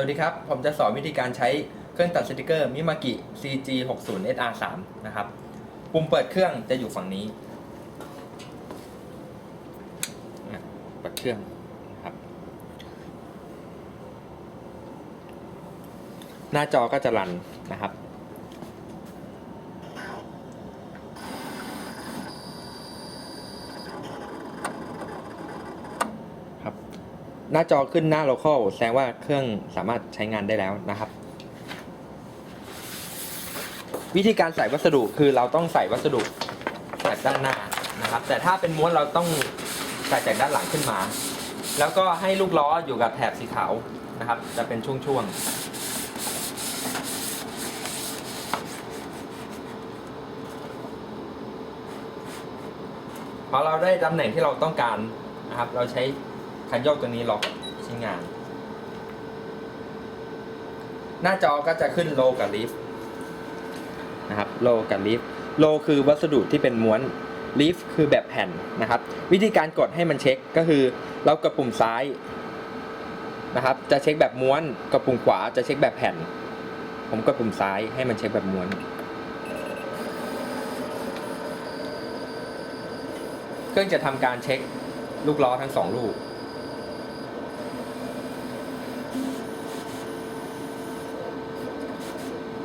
วัสดีครับ ผมจะสอนวิธีการใช้เครื่องตัดสติกเกอร์มิมากิ CG 6 0 SR 3นะครับ ปุ่มเปิดเครื่องจะอยู่ฝั่งนี้ เปิดเครื่องนะครับ หน้าจอก็จะรันนะครับ หน้าจอขึ้นหน้า local แสดงว่าเครื่องสามารถใช้งานได้แล้วนะครับ วิธีการใส่วัสดุคือเราต้องใส่วัสดุจากด้านหน้านะครับ แต่ถ้าเป็นม้วนเราต้องใส่จากด้านหลังขึ้นมา แล้วก็ให้ลูกล้ออยู่กับแถบสีขาวนะครับ จะเป็นช่วงๆพอเราได้ตำแหน่งที่เราต้องการนะครับ เราใช้ คันโยกตัวนี้ล็อกใช้งาน หน้าจอก็จะขึ้นโลกับลิฟนะครับโลกับลิฟโลคือวัสดุที่เป็นม้วนลิฟคือแบบแผ่นนะครับ วิธีการกดให้มันเช็คก็คือ เรากดปุ่มซ้ายนะครับ จะเช็คแบบม้วนกดปุ่มขวาจะเช็คแบบแผ่น ผมกดปุ่มซ้ายให้มันเช็คแบบม้วนเครื่องจะทำการเช็คลูกล้อทั้งสองลูก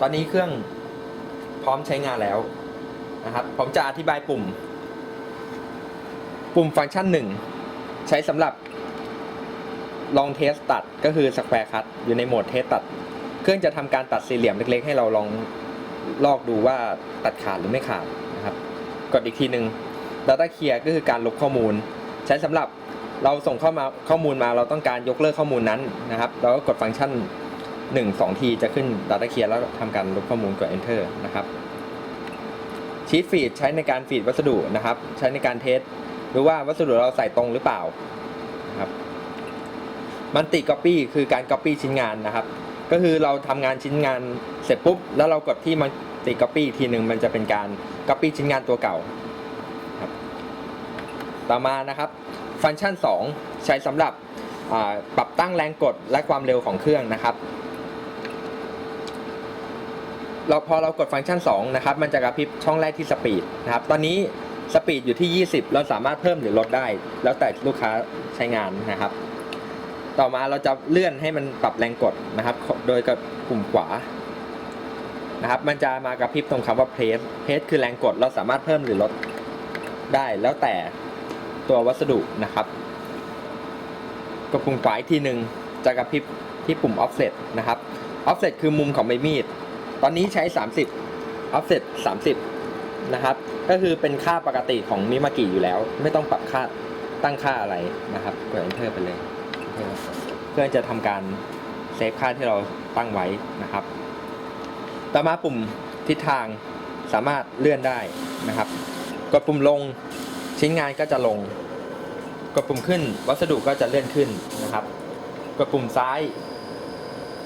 ตอนนี้เครื่องพร้อมใช้งานแล้วนะครับ ผมจะอธิบายปุ่ม ปุ่มฟังก์ชันหนึ่งใช้สำหรับลองเทสตัดก็คือสแควร์คัตอยู่ในโหมดเทสตัด เครื่องจะทำการตัดสี่เหลี่ยมเล็ก ๆ ให้เราลองลอกดูว่าตัดขาดหรือไม่ขาดนะครับ กดอีกทีหนึ่ง Data Clear ก็คือการลบข้อมูล ใช้สำหรับเราส่งเข้ามาข้อมูลมาเราต้องการยกเลิกข้อมูลนั้นนะครับ เราก็กดฟังก์ชัน 1 2 ทีจะขึ้น Data Clear แล้วทำการลบข้อมูลกด Enter นะครับชีตฟีดใช้ในการฟีดวัสดุนะครับ ใช้ในการเทสหรือว่าวัสดุเราใส่ตรงหรือเปล่านะครับมันติ Copy คือการ Copy ชิ้นงานนะครับ ก็คือเราทำงานชิ้นงานเสร็จปุ๊บ แล้วเรากดที่มันติ Copy อีกทีหนึ่งมันจะเป็นการ Copy ชิ้นงานตัวเก่าครับต่อมานะครับฟังก์ชัน 2 ใช้สำหรับปรับตั้งแรงกดและความเร็วของเครื่องนะครับ เราพอเรากดฟังก์ชัน2นะครับมันจะกระพริบช่องแรกที่สปีดนะครับตอนนี้สปีดอยู่ที่ 20 เราสามารถเพิ่มหรือลดได้ แล้วแต่ลูกค้าใช้งานนะครับ ต่อมาเราจะเลื่อนให้มันปรับแรงกดนะครับ โดยกับปุ่มขวานะครับ มันจะมากระพริบตรงคำว่าเพสเพสคือแรงกดเราสามารถเพิ่มหรือลดได้ แล้วแต่ตัววัสดุนะครับกดปุ่มขวาอีกทีหนึ่งจะกระพริบที่ปุ่ม offset นะครับ offset คือมุมของใบมีด ตอนนี้ใช้ 30 offset 30 นะครับ ก็คือเป็นค่าปกติของมิมากิอยู่แล้ว ไม่ต้องปรับค่าตั้งค่าอะไรนะครับกด enter ไปเลย เพื่อจะทำการเซฟค่าที่เราตั้งไว้นะครับ ต่อมาปุ่มทิศทางสามารถเลื่อนได้นะครับ กดปุ่มลงชิ้นงานก็จะลง กดปุ่มขึ้นวัสดุก็จะเลื่อนขึ้นนะครับ กดปุ่มซ้าย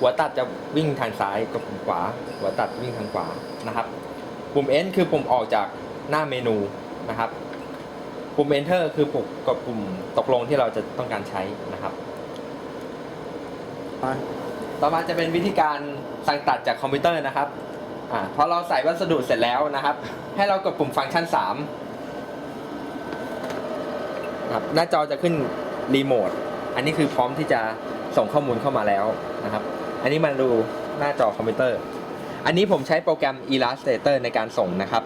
หัวตัดจะวิ่งทางซ้ายกับปุ่มขวา หัวตัดวิ่งทางขวานะครับ ปุ่ม N คือปุ่มออกจากหน้าเมนูนะครับ ปุ่ม Enter คือปุ่มกดปุ่มตกลงที่เราจะต้องการใช้นะครับ ต่อมาจะเป็นวิธีการสั่งตัดจากคอมพิวเตอร์นะครับอ่าพอเราใส่วัสดุเสร็จแล้วนะครับ ให้เรากดปุ่มฟังก์ชัน3ครับหน้าจอจะขึ้นรีโมทอันนี้คือพร้อมที่จะส่งข้อมูลเข้ามาแล้วนะครับ อันนี้มาดูหน้าจอคอมพิวเตอร์ อันนี้ผมใช้โปรแกรม Illustrator ในการส่งนะครับ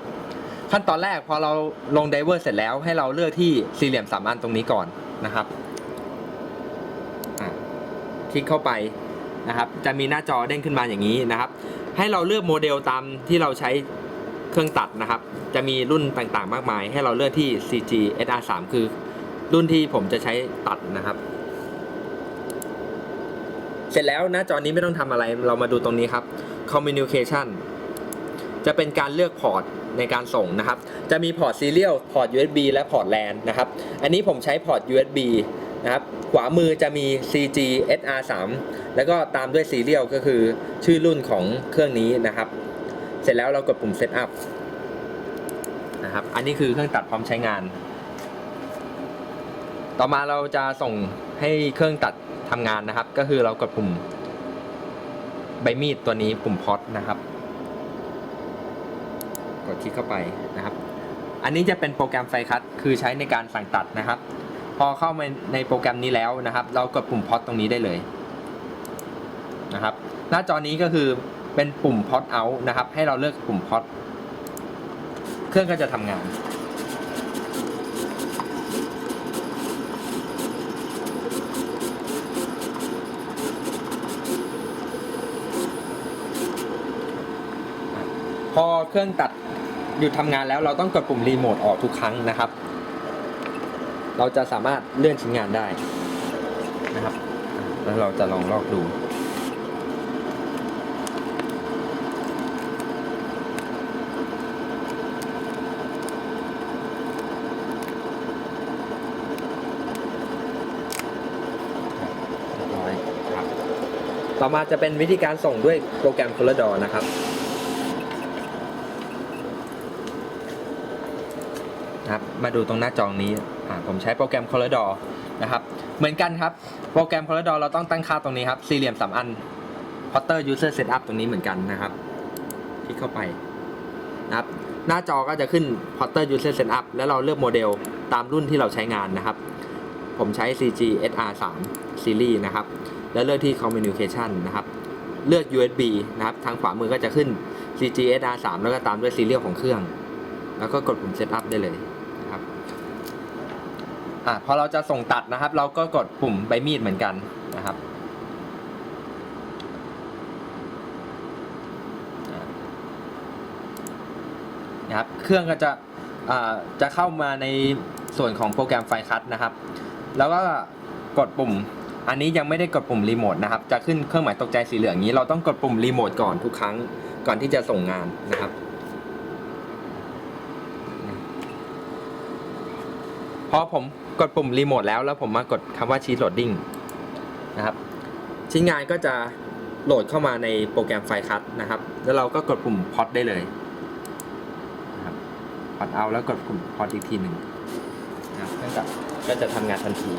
ขั้นตอนแรกพอเราลงไดเวอร์เสร็จแล้วให้เราเลือกที่สี่เหลี่ยมสามอันตรงนี้ก่อนนะครับอะคลิกเข้าไปนะครับจะมีหน้าจอเด้งขึ้นมาอย่างนี้นะครับ ให้เราเลือกโมเดลตามที่เราใช้เครื่องตัดนะครับ จะมีรุ่นต่างๆ มากมาย ให้เราเลือกที่ CG SR3 คือรุ่นที่ผมจะใช้ตัดนะครับ เสร็จแล้วหน้าจอนี้ไม่ต้องทำอะไร เรามาดูตรงนี้ครับ Communication จะเป็นการเลือกพอร์ตในการส่งนะครับ จะมีพอร์ต Serial พอร์ต USB และพอร์ต LAN นะครับ อันนี้ผมใช้พอร์ต USB นะครับ ขวามือจะมี CG SR3 แล้วก็ตามด้วย Serial ก็คือชื่อรุ่นของเครื่องนี้นะครับ เสร็จแล้วเรากดปุ่ม Setup นะครับ อันนี้คือเครื่องตัดพร้อมใช้งาน ต่อมาเราจะส่งให้เครื่องตัด ทำงานนะครับ ก็คือเรากดปุ่มใบมีดตัวนี้ปุ่มพอดนะครับ กดคลิกเข้าไปนะครับ อันนี้จะเป็นโปรแกรมไฟคัตคือใช้ในการสั่งตัดนะครับ พอเข้ามาในโปรแกรมนี้แล้วนะครับ เรากดปุ่มพอดตรงนี้ได้เลยนะครับ หน้าจอนี้ก็คือเป็นปุ่มพอดเอานะครับ ให้เราเลือกปุ่มพอดเครื่องก็จะทำงาน พอเครื่องตัดหยุดทำงานแล้วเราต้องกดปุ่มรีโมทออกทุกครั้งนะครับ เราจะสามารถเลื่อนชิ้นงานได้นะครับ แล้วเราจะลองลอกดูเรียบร้อยครับต่อมาจะเป็นวิธีการส่งด้วยโปรแกรม Color นะครับนะครับ มาดูตรงหน้าจอนี้อ่าผมใช้โปรแกรม c o l o r d o r นะครับ เหมือนกันครับ โปรแกรม c o l o r d o r เราต้องตั้งค่าตรงนี้ครับ สี่เหลี่ยมสามอัน Potter User Setup ตรงนี้เหมือนกันนะครับ คลิกเข้าไปนะครับหน้าจอก็จะขึ้น Potter User Setup แล้วเราเลือกโมเดลตามรุ่นที่เราใช้งานนะครับ ผมใช้ CG SR3 Series นะครับ แล้วเลือกที่ Communication นะครับ เลือก USB นะครับ ทางขวามือก็จะขึ้น CG SR3 แล้วก็ตามด้วยซีเรียลของเครื่อง แล้วก็กดปุ่ม Setup ได้เลย อะพอเราจะส่งตัดนะครับ เราก็กดปุ่มใบมีดเหมือนกันนะครับนะครับเครื่องก็จะจะเข้ามาในส่วนของโปรแกรมไฟคัตนะครับ แล้วก็กดปุ่ม อันนี้ยังไม่ได้กดปุ่มรีโมทนะครับ จะขึ้นเครื่องหมายตกใจสีเหลืองอย่างนี้ เราต้องกดปุ่มรีโมทก่อนทุกครั้งก่อนที่จะส่งงานนะครับ พอผม กดปุ่มรีโมทแล้วแล้วผมมากดคำว่าชี t โหลดดิ้งนะครับชิ้นงานก็จะโหลดเข้ามาในโปรแกรมไฟคัตนะครับ แล้วเราก็กดปุ่มพอดได้เลยนะครับพอดเอาแล้วกดปุ่มพอดอีกทีหนึ่งนะครับเครื่องจักรก็จะทำงานทันที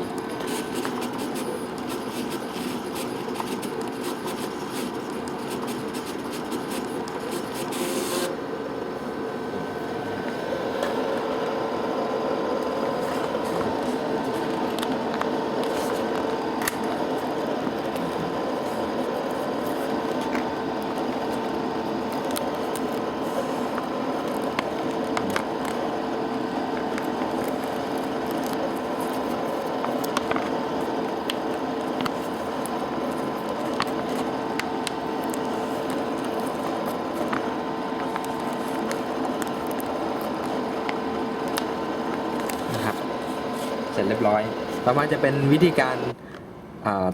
ร้อย ต่อมาจะเป็นวิธีการ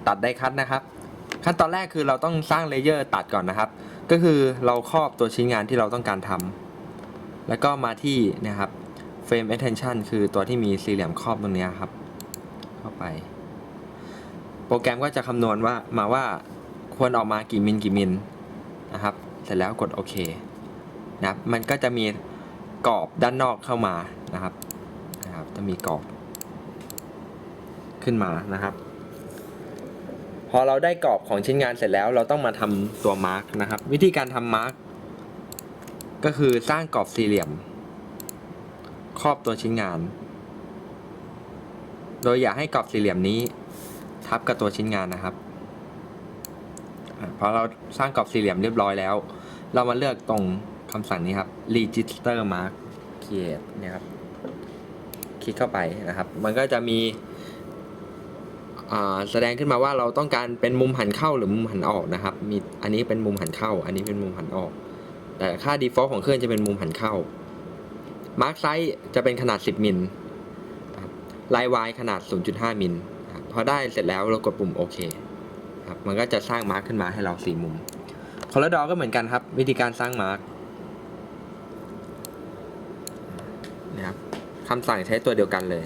ตัดไดคัตนะครับ ขั้นตอนแรกคือเราต้องสร้างเลเยอร์ตัดก่อนนะครับ ก็คือเราครอบตัวชิ้นงานที่เราต้องการทำแล้วก็มาที่นะครับ frame extension คือตัวที่มีสี่เหลี่ยมครอบตรงนี้ครับ เข้าไป โปรแกรมก็จะคำนวณว่ามาว่าควรออกมากี่มิลกี่มิลนะครับ เสร็จแล้วกดโอเคนะครับ มันก็จะมีกรอบด้านนอกเข้ามานะครับนะครับ จะมีกรอบ ขึ้นมานะครับ พอเราได้กรอบของชิ้นงานเสร็จแล้ว เราต้องมาทำตัวมาร์กนะครับ วิธีการทำมาร์กก็คือสร้างกรอบสี่เหลี่ยม ครอบตัวชิ้นงาน โดยอย่าให้กรอบสี่เหลี่ยมนี้ ทับกับตัวชิ้นงานนะครับพอเราสร้างกรอบสี่เหลี่ยมเรียบร้อยแล้ว เรามาเลือกตรงคำสั่งนี้ครับ register mark create เนี่ยครับ คลิกเข้าไปนะครับ มันก็จะมี แสดงขึ้นมาว่าเราต้องการเป็นมุมหันเข้าหรือมุมหันออกนะครับ มีอันนี้เป็นมุมหันเข้า อันนี้เป็นมุมหันออก แต่ค่า default ของเครื่องจะเป็นมุมหันเข้า mark size จะเป็นขนาด 10 มิลนะครับ line y ขนาด 0.5 มิลพอได้เสร็จแล้วเรากดปุ่มโอเคครับมันก็จะสร้างมาร์กขึ้นมาให้เรา4มุม c o l o r d o ก็เหมือนกันครับ วิธีการสร้างมาร์กนะครับคำสั่งใช้ตัวเดียวกันเลย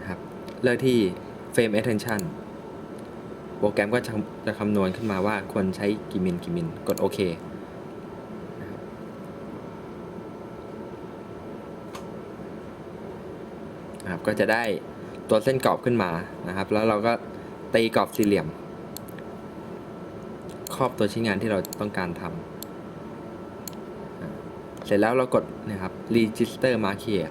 นะครับ เลือกที่ frame extension โปรแกรมก็จะจะคำนวณขึ้นมาว่าควรใช้กี่มิลกี่มิลกดโอเคนะครับก็จะได้ตัวเส้นกรอบขึ้นมานะครับ แล้วเราก็ตีกรอบสี่เหลี่ยม ครอบตัวชิ้นงานที่เราต้องการทำเสร็จแล้วเรากดนะครับ register market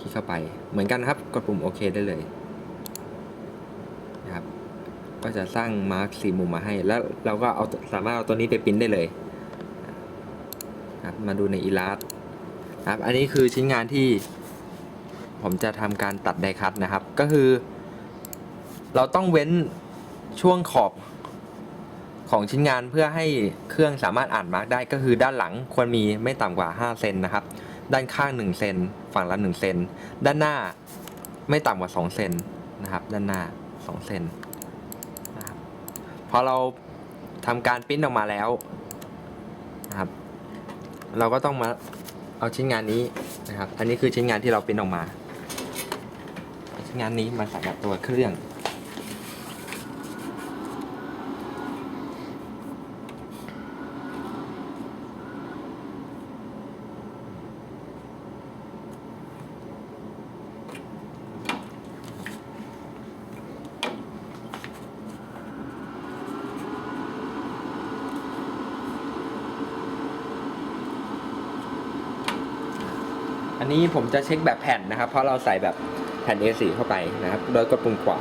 คลิกเข้าไป เหมือนกันครับ กดปุ่มโอเคได้เลยนะครับ ก็จะสร้างมาร์กสี่มุมมาให้ แล้วเราก็เอาสามารถเอาตัวนี้ไปปริ้นได้เลยนะครับมาดูในอีลาสนะครับ อันนี้คือชิ้นงานที่ผมจะทำการตัดไดคัตนะครับ ก็คือ เราต้องเว้นช่วงขอบของชิ้นงานเพื่อให้เครื่องสามารถอ่านมาร์กได้ก็คือด้านหลังควรมีไม่ต่ำกว่า 5 เซนนะครับ ด้านข้าง 1 เซน ฝั่งละ1เซนด้านหน้าไม่ต่ำกว่า2เซนนะครับ ด้านหน้า2เซนนะครับพอเราทำการปิ้นออกมาแล้วนะครับ เราก็ต้องมาเอาชิ้นงานนี้นะครับ อันนี้คือชิ้นงานที่เราปิ้นออกมา ชิ้นงานนี้มาใส่กับตัวเครื่อง นนี้ผมจะเช็คแบบแผ่นนะครับ เพราะเราใส่แบบแผ่น A4 เข้าไปนะครับ โดยกดปุ่มขวา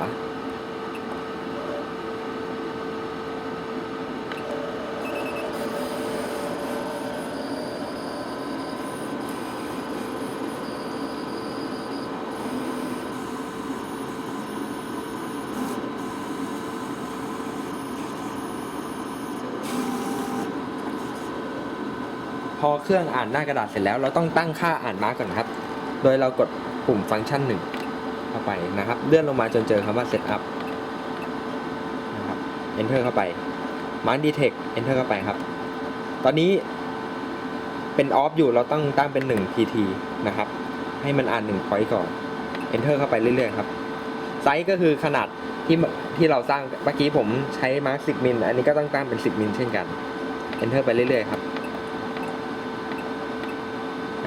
เครื่องอ่านหน้ากระดาษเสร็จแล้ว เราต้องตั้งค่าอ่านมาร์กก่อนครับ โดยเรากดปุ่มฟังก์ชันหนึ่งเข้าไปนะครับ เลื่อนลงมาจนเจอคำว่า setup นะครับ enter เข้าไป mark detect enter เข้าไปครับ ตอนนี้เป็น off อยู่เราต้องตั้งเป็น 1 pt นะครับ ให้มันอ่าน1 point ก่อน enter เข้าไปเรื่อยๆครับไซส์ก็คือขนาดที่ที่เราสร้างเมื่อกี้ผมใช้มาร์ก10มิลอันนี้ก็ต้องตั้งเป็น 10มิลเช่นกัน enter ไปเรื่อยๆครับ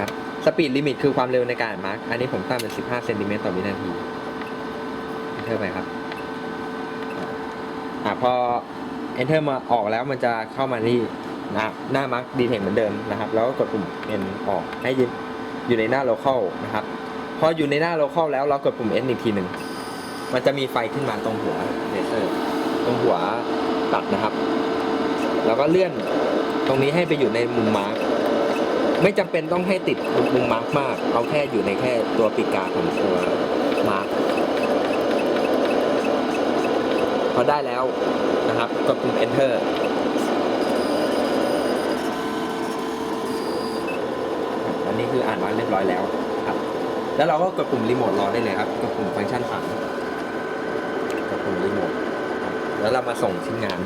ครับ สปีดลิมิตคือความเร็วในการมาร์กอันนี้ผมตั้งเป็น 15 เซนติเมตรต่อวินาทีเ enter ไปครับ อ่าพอ enter มาออกแล้วมันจะเข้ามาที่หน้าหน้ามาร์กดีเทคเหมือนเดิมนะครับ แล้วก็กดปุ่ม n ออกให้ยืนอยู่ในหน้า local นะครับ พออยู่ในหน้า local แล้วเรากดปุ่ม n อีกทีหนึ่ง มันจะมีไฟขึ้นมาตรงหัวเลเซอร์ตรงหัวตัดนะครับ แล้วก็เลื่อนตรงนี้ให้ไปอยู่ในมุมมาร์ก ไม่จำเป็นต้องให้ติดมุมมาร์กมาก เอาแค่อยู่ในแค่ตัวปีกกาของตัวมาร์กพอได้แล้วนะครับกดปุ่ม enter อันนี้คืออ่านมาร์กเรียบร้อยแล้วครับ แล้วเราก็กดปุ่มรีโมทรอได้เลยครับ กดปุ่มฟังก์ชันสามกดปุ่มรีโมทแล้วเรามาส่งชิ้นงาน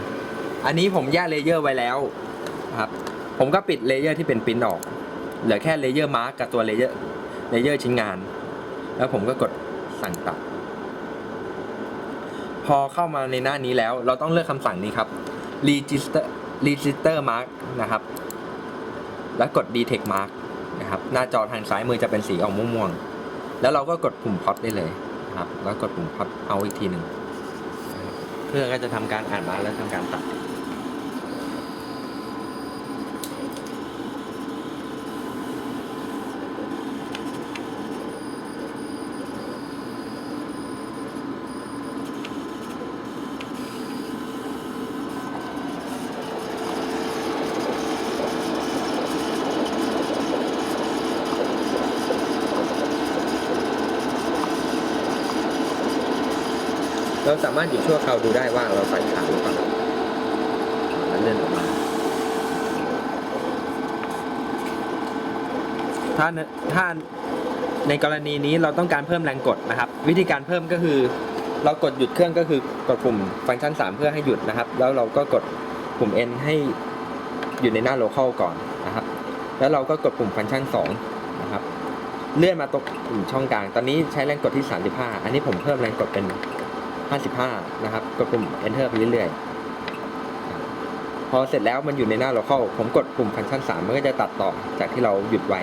อันนี้ผมแยกเลเยอร์ไว้แล้วนะครับ ผมก็ปิดเลเยอร์ที่เป็นปริ้นออก เหลือแค่เลเยอร์มาร์กกับตัวเลเยอร์เลเยอร์ชิ้นงาน แล้วผมก็กดสั่งตัด พอเข้ามาในหน้านี้แล้ว เราต้องเลือกคำสั่งนี้ครับ register register mark นะครับ แล้วกด detect mark นะครับ หน้าจอทางซ้ายมือจะเป็นสีออกม่วงๆ แล้วเราก็กดปุ่มพอดได้เลยนะครับ แล้วกดปุ่มพอดเอาอีกทีหนึ่ง เครื่องก็จะทำการอ่านมาแล้วทำการตัด สามารถหยุดชั่วคราวดูได้ว่าเราใส่ขาหรือเปล่าแล้วเลื่อนออกมา ถ้าถ้าในกรณีนี้เราต้องการเพิ่มแรงกดนะครับ วิธีการเพิ่มก็คือ เรากดหยุดเครื่องก็คือกดปุ่มฟังก์ชัน 3 เพื่อให้หยุดนะครับ แล้วเราก็กดปุ่ม N ให้อยู่ในหน้า local ก่อนนะครับ แล้วเราก็กดปุ่มฟังก์ชัน 2 นะครับ เลื่อนมาตรงปุ่มช่องกลาง ตอนนี้ใช้แรงกดที่ 35 อันนี้ผมเพิ่มแรงกดเป็น 55 นะครับ กดปุ่ม enter ไปเรื่อยๆ พอเสร็จแล้วมันอยู่ในหน้า local ผมกดปุ่มฟังก์ชัน 3 มันก็จะตัดต่อจากที่เราหยุดไว้